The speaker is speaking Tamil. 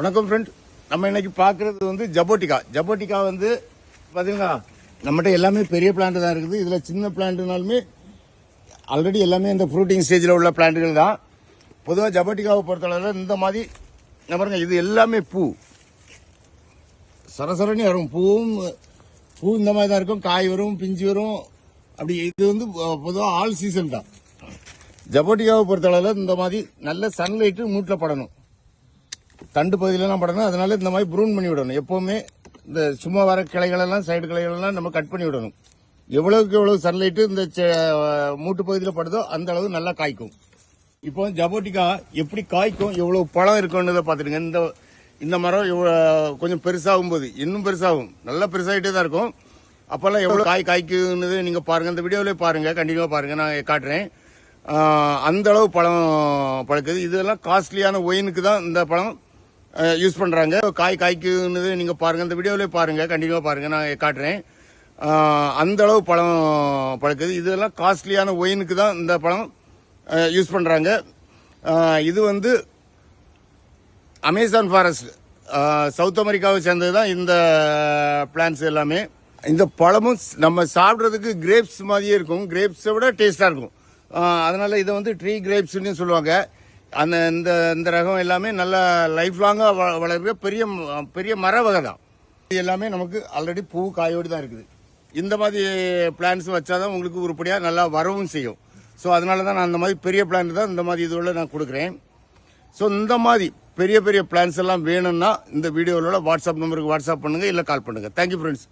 வணக்கம் ஃப்ரெண்ட் நம்ம இன்னைக்கு பார்க்குறது வந்து ஜபோட்டிகா. ஜபோட்டிகா வந்து பார்த்தீங்களா நம்மகிட்ட எல்லாமே பெரிய பிளான்ட் தான் இருக்குது. இதில் சின்ன பிளான்ட்னாலுமே ஆல்ரெடி எல்லாமே இந்த ஃப்ரூட்டிங் ஸ்டேஜில் உள்ள பிளான்ட்டுகள் தான். பொதுவாக ஜபோட்டிகாவை பொறுத்தளவில் இந்த மாதிரி இங்க பாருங்க இது எல்லாமே பூ. சரசரன்னு வரும். பூவும் பூ இந்த மாதிரி தான் இருக்கும். காய் வரும் பிஞ்சு வரும். அப்படி இது வந்து பொதுவாக ஆல் சீசன் தான். ஜபோட்டிகாவை பொறுத்தளவில் இந்த மாதிரி நல்ல சன்லைட்டு மூட்டில் படணும். தண்டு பகுதியிலலாம் படணும். அதனால இந்த மாதிரி ப்ரூன் பண்ணி விடணும். எப்போவுமே இந்த சும்மா வர கிளைகளெல்லாம் சைடு கிளைகளெல்லாம் நம்ம கட் பண்ணி விடணும். எவ்வளவுக்கு எவ்வளவு சன்லைட்டு இந்த செ- மூட்டு பகுதியில் படுதோ அந்த அளவு நல்லா காய்க்கும். இப்போ ஜபோட்டிக்கா எப்படி காய்க்கும் எவ்வளவு பழம் இருக்குன்றதை பார்த்துடுங்க. இந்த இந்த மரம் கொஞ்சம் பெருசாகும் போது இன்னும் பெருசாகும். நல்லா பெருசாகிட்டே தான் இருக்கும். அப்போல்லாம் எவ்வளோ காய் காய்க்குன்னு நீங்கள் பாருங்கள் இந்த வீடியோவிலே பாருங்கள் கண்டினியூவாக பாருங்கள் நான் காட்டுறேன். அந்தளவு அந்த அளவு பழம் பழுக்குது. இதெல்லாம் காஸ்ட்லியான ஒயினுக்கு தான் இந்த பழம் யூஸ் பண்ணுறாங்க காய் காய்க்குன்னு நீங்கள் பாருங்கள் இந்த வீடியோவிலே பாருங்கள் கண்டினியூவாக பாருங்கள் நான் காட்டுறேன். அந்தளவு அந்த அளவு பழம் பழுக்குது. இதெல்லாம் காஸ்ட்லியான ஒயினுக்கு தான் இந்த பழம் யூஸ் பண்ணுறாங்க இது வந்து அமேசான் ஃபாரஸ்ட் சவுத் அமெரிக்காவை சேர்ந்தது தான் இந்த பிளான்ஸ் எல்லாமே. இந்த பழமும் நம்ம சாப்பிட்றதுக்கு கிரேப்ஸ் மாதிரியே இருக்கும். கிரேப்ஸை விட டேஸ்ட்டாக இருக்கும். அதனால் இதை வந்து ட்ரீ கிரேப்ஸ்ன்னு சொல்லுவாங்க. அந்த இந்த இந்த ரகம் எல்லாமே நல்ல லைஃப் லாங்காக வளர்க்க பெரிய பெரிய மர வகை தான். இது எல்லாமே நமக்கு ஆல்ரெடி பூ காயோடு தான் இருக்குது. இந்த மாதிரி பிளான்ஸ் வச்சாதான் உங்களுக்கு உருப்படியாக நல்லா வரவும் செய்யும். ஸோ அதனால தான் நான் அந்த மாதிரி பெரிய பிளான் தான் இந்த மாதிரி இதுள்ள நான் கொடுக்குறேன். ஸோ இந்த மாதிரி பெரிய பெரிய பிளான்ஸ் எல்லாம் வேணும்னா இந்த வீடியோவில் வாட்ஸ்அப் நம்பருக்கு வாட்ஸ்அப் பண்ணுங்கள் இல்லை கால் பண்ணுங்க. Thank you friends